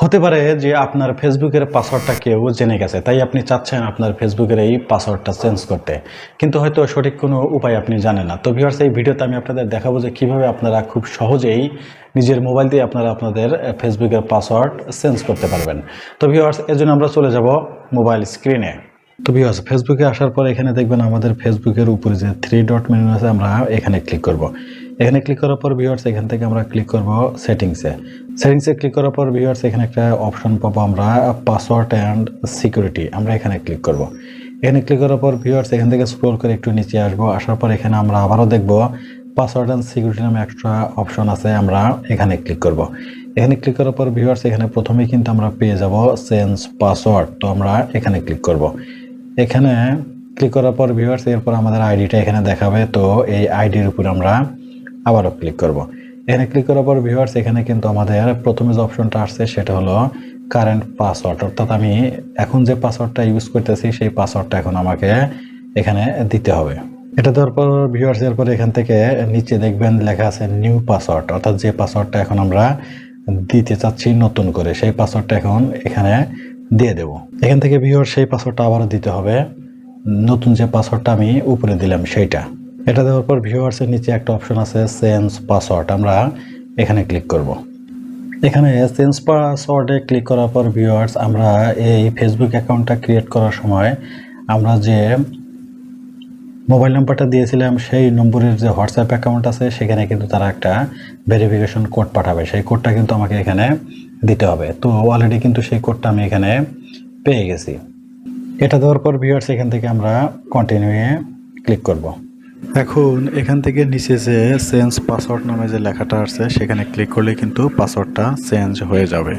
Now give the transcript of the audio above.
হতে পারে যে আপনার ফেসবুকের পাসওয়ার্ডটা কেউ জেনে গেছে, তাই আপনি চাচ্ছেন আপনার ফেসবুকের এই পাসওয়ার্ডটা চেঞ্জ করতে। কিন্তু হয়তো সঠিক কোনো উপায় আপনি জানেন না। তো ভিউয়ার্স এই ভিডিওতে আমি আপনাদের দেখাবো যে কীভাবে আপনারা খুব সহজেই নিজের মোবাইল দিয়ে আপনারা আপনাদের ফেসবুকের পাসওয়ার্ড চেঞ্জ করতে পারবেন। তো ভিউয়ার্স এর জন্য আমরা চলে যাব মোবাইল স্ক্রিনে তো ভিউয়ার্স ফেসবুকে আসার পর এখানে দেখবেন আমাদের ফেসবুকের উপরে যে থ্রি ডট মেনু আছে, আমরা এখানে ক্লিক করব। এখানে ক্লিক করার পর ভিউয়ার্স এখান থেকে আমরা ক্লিক করব সেটিংসে সেটিংসে ক্লিক করার পর ভিউয়ার্স এখানে একটা অপশন পাবো আমরা পাসওয়ার্ড অ্যান্ড সিকিউরিটি আমরা এখানে ক্লিক করব। এখানে ক্লিক করার পর ভিউয়ার্স এখান থেকে স্ক্রোল করে একটু নিচে আসব, আসার পর এখানে আমরা আবারও দেখব পাসওয়ার্ড অ্যান্ড সিকিউরিটি নামে একটা অপশন আছে, আমরা এখানে ক্লিক করব। এখানে ক্লিক করার পর ভিউয়ার্স এখানে প্রথমেই কিন্তু আমরা পেয়ে যাব চেঞ্জ পাসওয়ার্ড তো আমরা এখানে ক্লিক করব। এখানে ক্লিক করার পর ভিউয়ার্স এরপর আমাদের আইডিটা এখানে দেখাবে, তো এই আইডির উপর আমরা আবারও ক্লিক করব। এখানে ক্লিক করার পর ভিউয়ার্স এখানে কিন্তু আমাদের প্রথমে যে অপশনটা আসছে, সেটা হলো কারেন্ট পাসওয়ার্ড অর্থাৎ আমি এখন যে পাসওয়ার্ডটা ইউজ করতেছি, সেই পাসওয়ার্ডটা এখন আমাকে এখানে দিতে হবে। এটা দেওয়ার পর ভিউয়ার্স এর এখান থেকে নিচে দেখবেন লেখা আছে নিউ পাসওয়ার্ড অর্থাৎ যে পাসওয়ার্ডটা এখন আমরা দিতে চাচ্ছি নতুন করে, সেই পাসওয়ার্ডটা এখন এখানে দিয়ে দেব। এখান থেকে ভিউয়ার সেই পাসওয়ার্ডটা আবারও দিতে হবে। নতুন যে পাসওয়ার্ডটা আমি উপরে দিলাম, সেইটা। এটা দেওয়ার পর ভিউয়ার্সের নিচে একটা অপশন আছে চেঞ্জ পাসওয়ার্ড আমরা এখানে ক্লিক করব। এখানে চেঞ্জ পাসওয়ার্ডে ক্লিক করার পর ভিউয়ার্স, আমরা এই ফেসবুক অ্যাকাউন্টটা ক্রিয়েট করার সময় আমরা যে মোবাইল নাম্বারটা দিয়েছিলাম, সেই নম্বরের যে হোয়াটসঅ্যাপ অ্যাকাউন্ট আছে, সেখানে কিন্তু তারা একটা ভেরিফিকেশন কোড পাঠাবে। সেই কোডটা কিন্তু আমাকে এখানে দিতে হবে। তো অলরেডি কিন্তু সেই কোডটা আমি এখানে পেয়ে গেছি। এটা দেওয়ার পর ভিউয়ার্স, এখান থেকে আমরা কন্টিনিউয়ে ক্লিক করব। এখন এখান থেকে নিচে যে চেঞ্জ পাসওয়ার্ড নামে যে লেখাটা আছে সেখানে ক্লিক করলে কিন্তু পাসওয়ার্ডটা চেঞ্জ হয়ে যাবে।